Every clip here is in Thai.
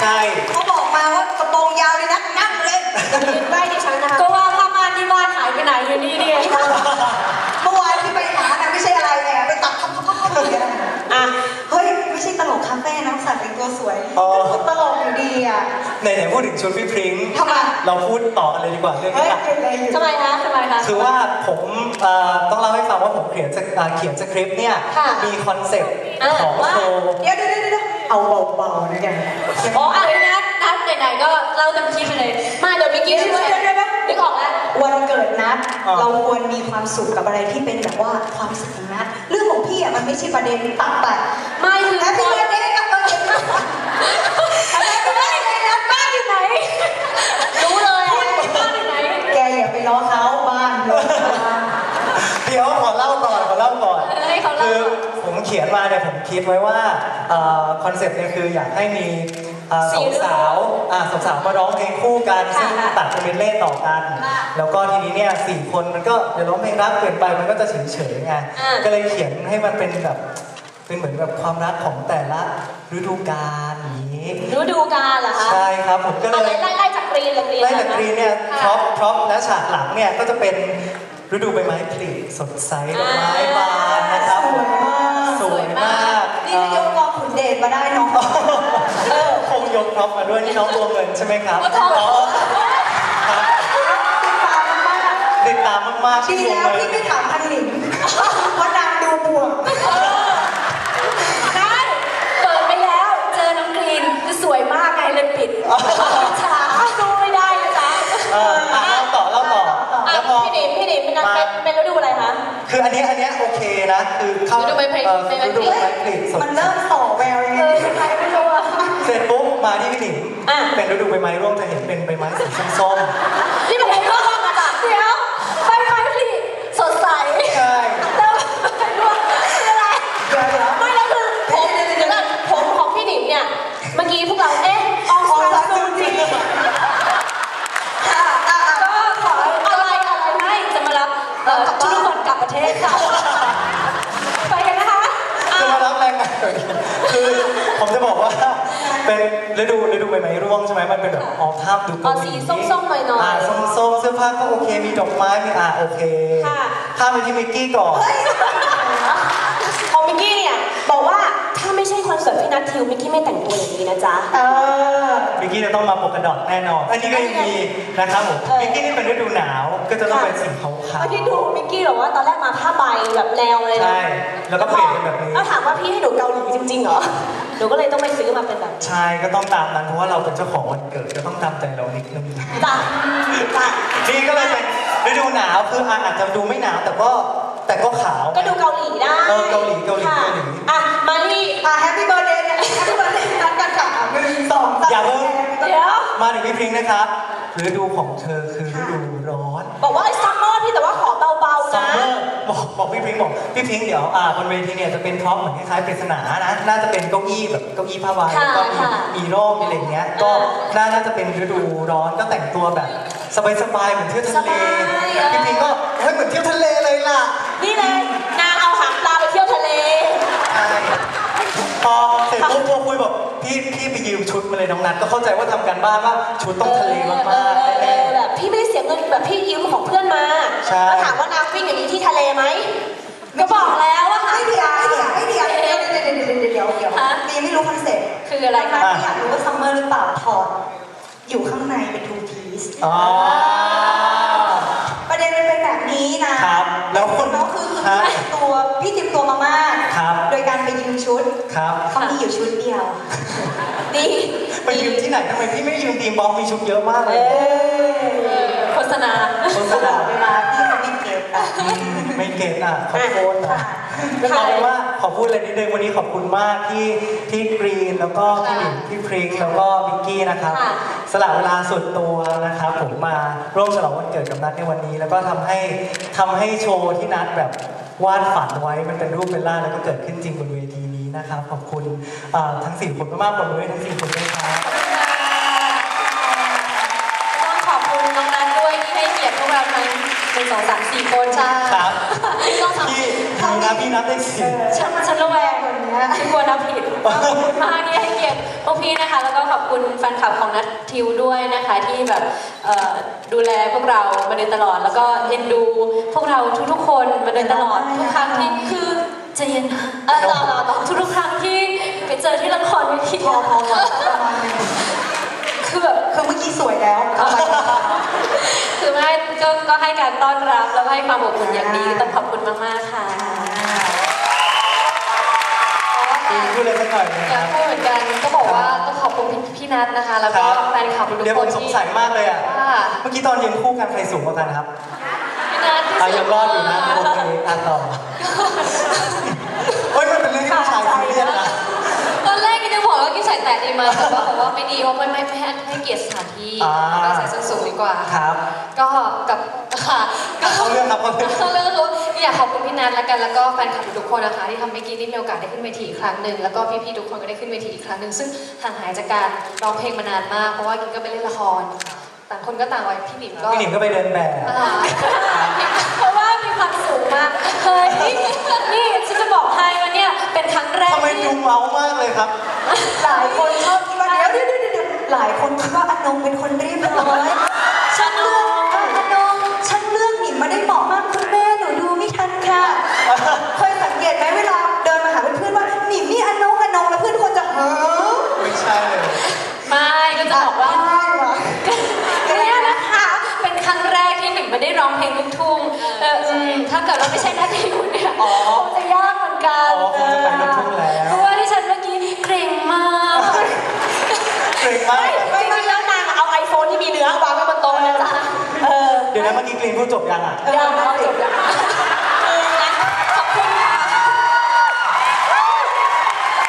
ใช่ เขาบอกมาว่ากระโปรงยาวเลยนะนั่งเลยยืนใกล้ดิฉันนะคะก็ว่าผ้าม่านที่บ้านหายไปไหนอยู่นี่เนี่ยเมื่อวานที่ไปหาน่ะไม่ใช่อะไรเลยอะไปตัดพับพับพับพับอย่างเงี้ยอะเฮ้ยไม่ใช่ตลกคาเฟ่นะสัตว์แต่งตัวสวยอ๋อตลกอยู่ดีอะไหนๆพูดถึงชุดพี่พริ้งทำไมเราพูดต่อกันเลยดีกว่าเรื่องเฮ้นี้ยค่ะเป็นอะไรอยู่ทำไมคะทำไมคะคือว่าผมเอ่อต้องเล่าให้ฟังว่าผมเขียนสคอ่าเขียนสคริปต์เนี่ยค่ะมีคอนเซ็ปต์อ่าของว่าโชว์เดี๋ยวเดี๋ยว เดี๋ยวเดี๋ยวเอาเบาๆนะแกอ๋ออะงั้นนัดไหนๆก็เล่าเต็มที่ไปเลย มาเดี๋ยวเมื่อกี้ช่วยนึกออกแล้ววันเกิดนัดเราควรมีความสุขกับอะไรที่เป็นแบบว่าความสุขของนัดเรื่องของพี่อะมันไม่ใช่ประเด็นตัดไปไม่คือแฮปปี้เบิร์ดเดย์กับเบิร์ดเดย์ ขียนมาเนี่ยผมคิดไว้ว่าคอนเซ็ปต์เนี่ยคืออยากให้มีเอ่อสี่สาวรุ่นสาวๆอ่าสาวๆมาร้องเพลงคู่กันค่ะซึ่งค่ะตัดเป็นเมดเล่ต่อกันค่ะแล้วก็ทีนี้เนี่ยสี่คนมันก็เดี๋ยวร้องเพลงรักเกินไปมันก็จะเฉยๆไงอ่าก็เลยเขียนให้มันเป็นแบบเป็นเหมือนแบบความรักของแต่ละฤดูกาลอย่างนี้ฤดูกาลเหรอคะใช่ครับผมก็เลอะไรยไล่ไล่จากกรีนเลยกรีนไล่จากกรีนเนี่ยพค่ะร็อพพร็อพและฉากหลังเนี่ยก็จะเป็นฤดูใบไม้ผลิสดใสดอกไม้บานนะครับ สวยมากสวยมากนี่นายกลองขุนเดชมาได้น้องเออคงยกพร็อพมาด้วยนี่น้องตัวเงินใช่ไหมครับโอ้โหอ๋อครับติดตามมากๆดีที่ตัวแล้วเงิที่นไม่ถามพันหลิงเพรา นะ คือเข้าฤดูใบไม้เอ่อใบไม้ผลิฤดูใบไม้ผลิสดมันใสเริ่มต่อแววยังไงเออใครไม่รู้อะเสร็จปุ๊บมาที่พี่หนิงอะ เป็นฤดูใบไม้ร่วงจะเห็นเป็นใบไม้สีส้มนี่มันเป็นร่วงมาจากเดี๋ยวไปไปพี่สดใส ๆใช่ แล้วไปร่วงคืออะไร เดี๋ยวเดี๋ยว ไม่แล้วคือผมเดี๋ยวก่อนผมของพี่หนิมเนี่ย เมื่อกี้พวกเรา เอ๊ะอองซานซูจี อะอะอะ ก็ขออะไรอะไรให้จะมารับเอ่อทุกคนกลับประเทศค่ะ ไปกันนะคะอะ จะมารับแรงงานคือผมจะบอกว่า เป็นฤดูฤดูใบไม้ร่วงใช่ไหมมันเป็นแบบ ออทับดูอ๋อสีส้มๆหน่อยๆอ่าส้มๆเสื้อผ้าก็โอเค มีดอกไม้ มีอ่าโอเคค่ะ ข้ามไปที่มิกกี้ก่อนของมิกกี้เนี่ยบอกว่าถ้าไม่ใช่คอนเสิร์ตพี่นัททิวมิกกี้ไม่แต่งตัวอย่างนี้นะจ๊ะ เออมิกกี้จะต้องมาปกกระดอกแน่นอน อันนี้ก็ยังมีนะครับผมเออมิกกี้นี่เป็นฤดูหนาวก็จะต้องเป็นสีขาวเมื่อกี้ดูมิกกี้บอกว่าตอนแรกมาผ้าใบแบบแนวเลยๆนะใช่แล้วก็เปลี่ยนเป็นแบบนี้แล้วถามว่าพี่ให้หนูเกาหลีจริงๆเหรอ หนูก็เลยต้องไปซื้อมาเป็นแบบใช่ก็ต้องตามนั้นเพราะว่าเราเป็นเจ้าของวันเกิดก็ต้องตามใจเรานิดนึงจ้ะจ้ะนี่ก็เลยเป็นฤดูหนาวคืออะอาจจะดูไม่หนาวแต่ก็แต่ก็ขาวก็ดูเกาหลีได้เออเกาหลีเกาหลีค่ะเกาหลีอะมาที่อะแฮปปี้เบิร์ดเดย์เนี่ยแฮปปี้เบิร์ดเดย์นัดกันค่ะหนึ่งสองสามอย่าเพิ่งเดี๋ยวมาถึงพี่พริ้งนะครับฤดูของเธอคือฤดูร้อน บอกว่าไอ้ซัมเมอร์พี่แต่ว่าขอเบาๆ ซัม นะ เมอร์ บอกบอกพี่พริ้งบอกพี่พริ้งเดี๋ยวอ่าบนเวทีเนี่ยจะเป็นท็อปเหมือนคล้ายๆปริศนานะน่าจะเป็นเก้าอี้แบบเก้าอี้ผ้าใบค่ะแล้วก็มีค่ะมีร่มมีอะไรอย่างเงี้ยก็น่าน่าจะเป็นฤดูร้อนก็แต่งตัวแบบสบายๆเหมือนเที่ยวทะเลสบายเออพี่พริ้งก็เฮ้ยเหมือนเที่ยวทะเลเลยล่ะ นี่เลยนางเอาหางปลาไปเที่ยวทะเล ใช่พอเสร็จปุ๊บพอคุยบอกพี่พี่ไปยืมชุดมาเลยน้องนัทก็เข้าใจว่าทำการบ้านว่าชุดต้องทะเลมากเออๆเอแน่อแบบพี่ไม่ได้เสียเงินแบบพี่ยืมของเพื่อนมา ออะไรคะไม่อยากรู้ว่าซัมเมอร์หรือเปล่าถอดอยู่ข้างในเป็นทูพีซๆอ๋อ ประเด็นมันเป็นแบบนี้นะครับแล้วคนแล้วคือคือฮะพี่เตรียมตัวพี่เตรียมตัวมามากครับ โดยการไปยืมชุดครับ เขามีอยู่ชุดเดียว ดีไปยืมที่ไหนทำไมพี่ไม่ยืมทีมบอลมีชุดเยอะมากเลเอยอโฆษณาโฆษณาเวลาพี่เขา ไม่เก็บอะอืมไม่เก็ตอะขอโทษค่ะนะเอาเป็นว่าขอพูดอะไรนิดนึงวันนี้ขอบคุณมากที่ที่กรีนแล้วก็พี่หนิงพี่พริงแล้วก็วิกกี้นะครับ ค่ะ สละเวลาส่วนตัวนะครับผมมาร่วมฉลองวันเกิดกับนัทในวันนี้ แล้วก็ทำให้ทำให้โชว์ที่นัทแบบวาดฝันไว้มันเป็นรูปเป็นร่างแล้วก็เกิดขึ้นจริงบนเวทีนี้นะครับขอบคุณอ่าทั้งสี่คนมากๆปรบมือให้ทั้งสี่คนด้วยครับามสี่คนใช่ครับต้องทำพี่พี่นับพี่นับได้สี่ฉันฉันระแวงคนนี้ฉันกลัวนับผิดขอบคุณมากที่ให้เกียรติพวกพี่นะคะ แล้วก็ขอบคุณแฟนคลับของนัททิวด้วยนะคะที่แบบเอ่อดูแลพวกเรามาโดยตลอด แล้วก็เอ็นดูพวกเราทุกๆคนมาโดยตลอดทุกครั้งที่คือใจะเย็นนะเออต่อต่อต่อทุกๆครั้งที่ไปเจอที่ละครเวทีพอพอพอประมาณนึงคือแบบคือเมื่อกี้สวยแล้วเอาไปคือไม่ ก็ก็ให้การต้อนรับแล้วก็ให้ความอบอุ่นอย่างดีต้องขอบคุณมากๆค่ะมีพูดอะไรสักหน่อยไหมอคยารักบพูดเหมือนกันก็บอกว่าต้องขอบคุณพี่พี่นัทนะคะ แล้วก็ครับแฟนคลับทุกเดี๋ยวคผนมสงที่สัยมากเลยอะว่าเมื่อกี้ตอนเย็นคู่กันใครสูงกว่ากันครับพี่นัทที่อะสุยัดงรอดอยู่นะโอเคอะต่อเฮ้ยมันเป็นเรื่องที่ผู้ชายซีเรียสนะ บอกว่ากินใส่แตะดีไหมแต่ว่าบอกว่าไม่ดีเพราะไม่ไม่ไม่ให้ให้เกียรติสถานที่อ่าก็ใส่ส้นสูงดีกว่า ครับ ก็กับค่ะก็เอาเรื่องครับเอาเรื่อง เขาเรื่องก็คืออยากขอบคุณพี่นัทแล้วกันแล้วก็แฟนคลับทุกๆคนนะคะ ที่ทำให้กินได้มีโอกาสได้ขึ้นเวทีอีกครั้งหนึ่งแล้วก็พี่ๆทุกคนก็ได้ขึ้นเวทีอีกครั้งหนึ่งซึ่งห่างหายจากการร้องเพลงมานานมากเพราะว่ากินก็ไปเล่นละคร ต่างคนก็ต่างวัยพี่หนิมก็พี่หนิมก็ไปเดินแบบ อ่าเพราะว่า มีความสูงมากเฮ้ยนี่ฉันจะบอกให้ว่าเนี่ยเป็นครั้งแรกทำไมที่ ดูเมามากเลยครับ หลายคนชอบคิดว่าเดี๋ยวเดี๋ยวเดี๋ยวเดี๋ยวหลายคนคิดว่าอนงเป็นคนเรียบร้อย เกิดเราไม่ใช่หน้าที่คุณเนี่ยอ๋อคงจะยากเหมือนกันอ๋อคงจะไปลูกทุ่งแล้ว เพราะว่าที่ฉันเมื่อกี้เกรงมาก เกรงมากไม่ไม่แล้วนางเอาไอโฟนที่มีเนื้อวางไว้บนโต๊ะนะจ๊ะเออ เดี๋ยวนะเมื่อกี้กรีนพูดจบยังอะยังเอาจบยังขอบคุณค่ะ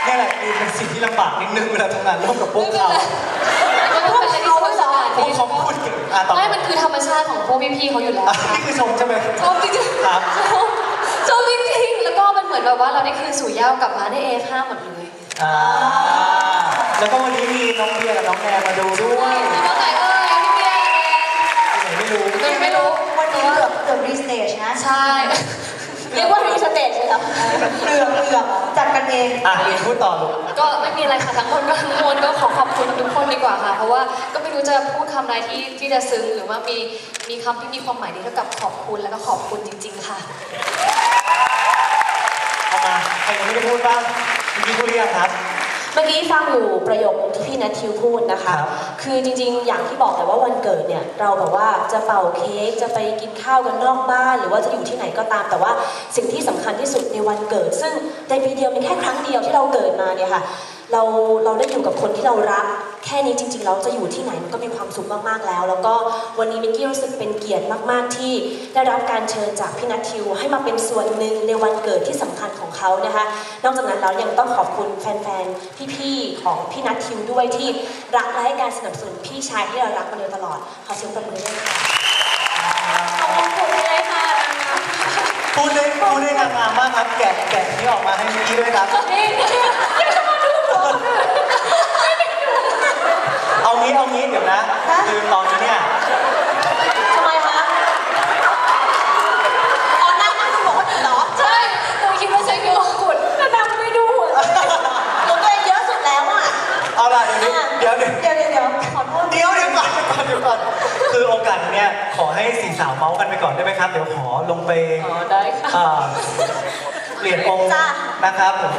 นี่แหละกรีนเป็นสิ่งที่ลำบากนิดนึงเวลาทำงานร่วมกับพวกเขามัน ก็เป็นอะไรที่สนุกสนานพวดีกเขาพูดเก่งอะต่อไม่มันคือธรรมชาติของพวกพี่ๆเขาอยู่แล้วอะนี่คือชมใช่ไหมชอบจริงๆครับชอบชอบจริงๆแล้วก็มันเหมือนแบบว่าเราได้คืนสู่เหย้ากลับมาได้เอฟห้าหมดเลยอ่าแล้วก็วันนี้มีน้องเบียร์กับน้องแนนมาดูด้วยมีน้องไหนเอ่ยพี่เบียร์ไหนไม่รู้ไม่ไม่รู้วันนี้เกือบเกือบรีสเตจนะใช่เรียกว่า รีสเตจเลยครับเกือบเกือบจัดกันเอง อะกรีนพูดต่อลูก ก็ไม่มีอะไรค่ะทั้งคนก็ทั้งมวลก็ขอขอบคุณทุกคนดีกว่าค่ะ เพราะว่าก็ไม่รู้จะพูดคำใดที่ที่จะซึ้งหรือว่ามีมีคำที่มีความหมายดีเท่ากับขอบคุณแล้วก็ขอบคุณจริง ๆ ค่ะ เอามาใครยังไม่ได้พูดบ้างเมื่อกี้พูดหรือยังครับ เมื่อกี้ฟังอยู่ประโยคนึงที่พี่นัททิวพูดนะคะครับคือจริงๆ อย่างที่บอกแต่ว่าวันเกิดเนี่ยเราแบบว่าจะเป่าเค้กจะไปกินข้าวกันนอกบ้าน หรือว่าจะอยู่ที่ไหนก็ตาม แต่ว่าสิ่งที่สำคัญที่สุดในวันเกิด ซึ่งในปีเดียวเป็นแค่ครั้งเดียวที่เราเกิดมาเนี่ยค่ะเราเราได้อยู่กับคนที่เรารัก แค่นี้จริงๆเราจะอยู่ที่ไหนมันก็มีความสุขมากๆแล้ว แล้วก็วันนี้มิกกี้รู้สึกเป็นเกียรติมากๆที่ได้รับการเชิญจากพี่นัททิว ให้มาเป็นส่วนหนึ่งในวันเกิดที่สำคัญของเขานะคะ นอกจากนั้นแล้วยังต้องขอบคุณแฟนๆพี่ๆของพี่นัททิวด้วยที่รักและให้การสนับสนุนพี่ชายที่เรารักมาโดยตลอดขอเสียงปรบมือด้วยค่ะขอบคุณคุณเลยค่ะพูดได้พูดได้งามๆมากครับแกะแกะนี้ออกมาให้เมื่อกี้ด้วยครับนี่นี่จะมาดูผมเอา งี้เอางี้เดี๋ยวนะคือตอนนี้เนี่ยทำไมคะอ๋อนั่งนั่งดูบอกว่าเหรอใช่หนูคิดว่าใช้คือมงกุฎก็นั่งไม่ดูหัวตัวเองเยอะสุดแล้วอะเอาล่ะเดี๋ยวนี้เดี๋ยวเดี๋ยวเดี๋ยวเดี๋ยวเดี๋ยวขอโทษเดี๋ยวเดี๋ยวก่อนเดี๋ยวก่อนเดี๋ยวก่อนคือโอกาสเนี้ยขอให้สี่สาวเมาส์กันไปก่อนได้ไหมครับ เดี๋ยวขอลงไปอ๋อได้ค่ะอ่าเปลี่ยนองค์นะครับผม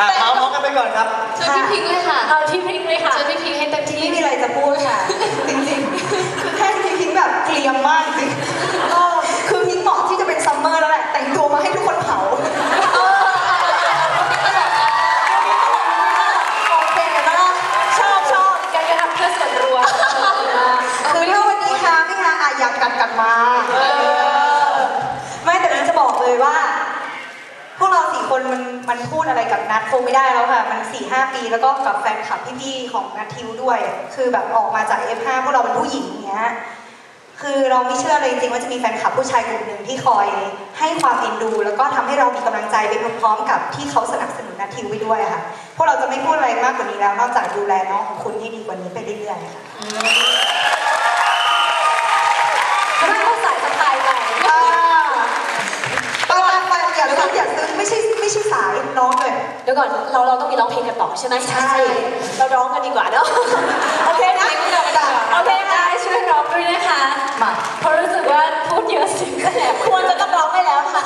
อะเมาส์เมาส์กันไปก่อนครับ เชิญพี่พิงค์เลยค่ะเอาที่พริกเลยค่ะ เชิญพี่พิงค์ให้เต็มที่ ไม่มีอะไรจะพูดค่ะ จริงๆคือแค่ที่พิงค์แบบเกลียมมากจริง คงไม่ได้แล้วค่ะ มันสี่ห้าปีแล้วก็กับแฟนคลับพี่ๆของนัททิวด้วย คือแบบออกมาจาก F5 พวกเราเป็นผู้หญิงอย่างเงี้ยคือเราไม่เชื่อเลยจริงๆว่าจะมีแฟนคลับผู้ชายกลุ่มหนึ่งที่คอยให้ความเอ็นดู แล้วก็ทำให้เรามีกำลังใจไปพร้อมๆกับที่เขาสนับสนุนนัททิวไปด้วยอะค่ะ พวกเราจะไม่พูดอะไรมากกว่านี้แล้ว นอกจากดูแลน้องของคุณให้ดีกว่านี้ไปเรื่อยๆค่ะไม่ต้องใส่สะพายหน่อยอ่าไปไปไปอย่าซึ้งอย่าซึ้งไม่ ใช่สายน้องเลยเดี๋ยวก่อนเราเราต้องมีร้องเพลงกันต่อใช่ไหมใช่ เราร้องกันดีกว่าเนาะโอเคนะโอเคค่ะช่วยร้องด้วยนะคะมาเพราะรู้สึกว่าพูดเยอะสิควรจะต้องร้องไปแล้วค่ะ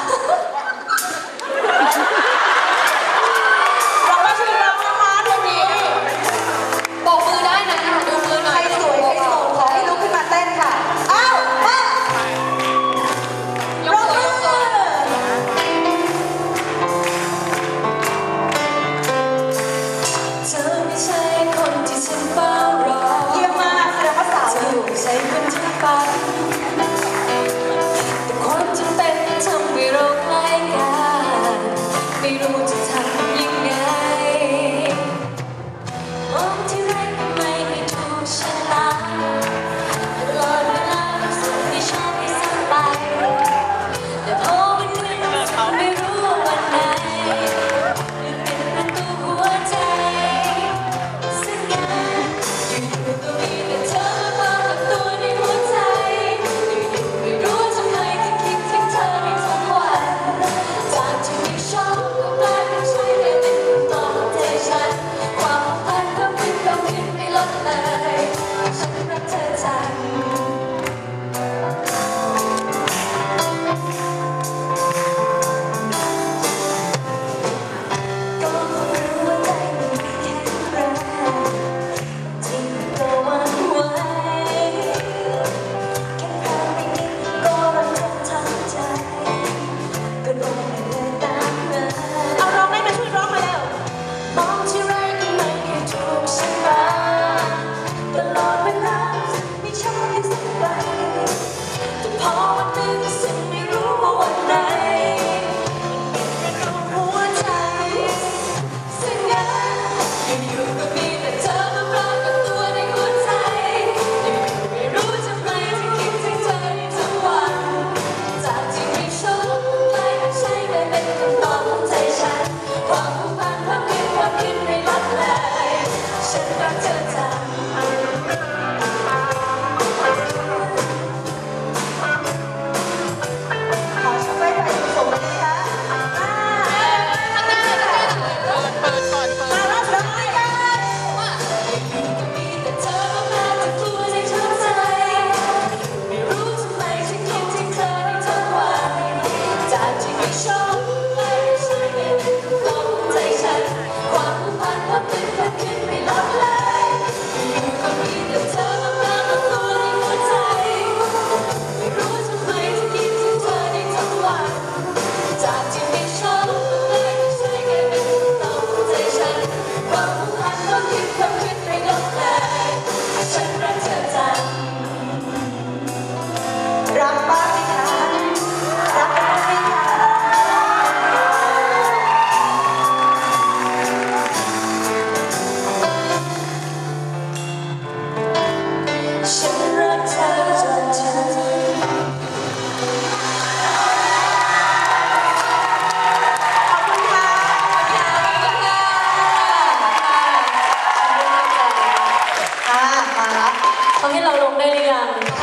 Obrigada.